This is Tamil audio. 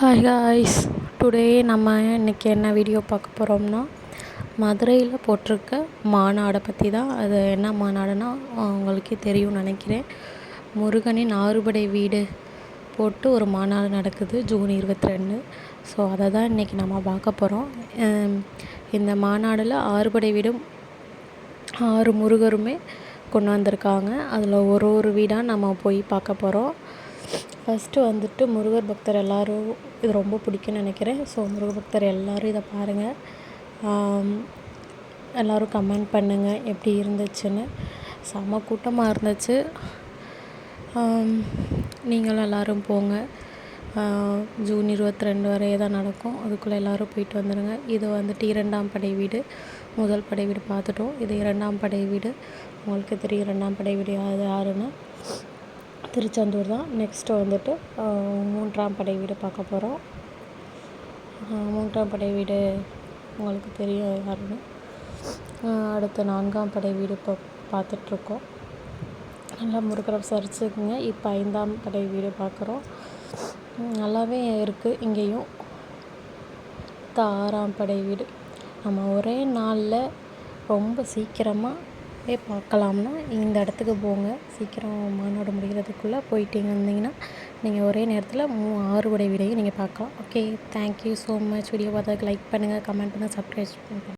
ஹாய் ஹாய்ஸ் டுடே நம்ம இன்றைக்கி என்ன வீடியோ பார்க்க போகிறோம்னா மதுரையில் போட்டிருக்க மாநாடை பற்றி தான் அது என்ன மாநாடுனா உங்களுக்கே தெரியும்னு நினைக்கிறேன். முருகனின் ஆறுபடை வீடு போட்டு ஒரு மாநாடு நடக்குது ஜூன் இருபத்தி ரெண்டு ஸோ அதை தான் இன்றைக்கி நம்ம பார்க்க போகிறோம் இந்த மாநாடில் ஆறுபடை வீடும் ஆறு முருகருமே கொண்டு வந்திருக்காங்க. அதில் ஒரு ஒரு வீடாக நம்ம போய் பார்க்க போகிறோம் ஃபஸ்ட்டு வந்துட்டு முருகர் பக்தர் எல்லோரும் இது ரொம்ப பிடிக்கும்னு நினைக்கிறேன். ஸோ முருகர் பக்தர் எல்லோரும் இதை பாருங்கள் எல்லோரும் கமெண்ட் பண்ணுங்கள் எப்படி இருந்துச்சுன்னு. செம்ம கூட்டமாக இருந்துச்சு. நீங்களும் எல்லோரும் போங்க. ஜூன் இருபத்தி ரெண்டு வரையே தான் நடக்கும். அதுக்குள்ளே எல்லோரும் போயிட்டு வந்துடுங்க இது வந்துட்டு இரண்டாம் படை வீடு. முதல் படை வீடு பார்த்துட்டோம். இது இரண்டாம் படை வீடு. உங்களுக்கு தெரியும் இரண்டாம் படை வீடு யார் யாருன்னு திருச்செந்தூர் தான். நெக்ஸ்ட்டு வந்துட்டு மூன்றாம் படை வீடு பார்க்க போகிறோம் மூன்றாம் படை வீடு உங்களுக்கு தெரியும் யாருன்னு. அடுத்து நான்காம் படை வீடு இப்போ பார்த்துட்ருக்கோம். நல்லா முருகரை விசாரிச்சுக்குங்க இப்போ ஐந்தாம் படை வீடு பார்க்குறோம். நல்லாவே இருக்குது இங்கேயும். ஆறாம் படை வீடு. நம்ம ஒரே நாளில் ரொம்ப சீக்கிரமாக போய் பார்க்கலாம்னா இந்த இடத்துக்கு போங்க. சீக்கிரம் மாநாடு முடிகிறதுக்குள்ளே போயிட்டீங்க வந்தீங்கன்னா நீங்கள் ஒரே நேரத்தில் மூ ஆறு உடை வீடையும் நீங்கள் பார்க்கலாம். Okay thank you so much video பார்த்ததுக்கு லைக் பண்ணுங்கள் கமெண்ட் பண்ணுங்கள் சப்ஸ்கிரைப் பண்ணுங்கள்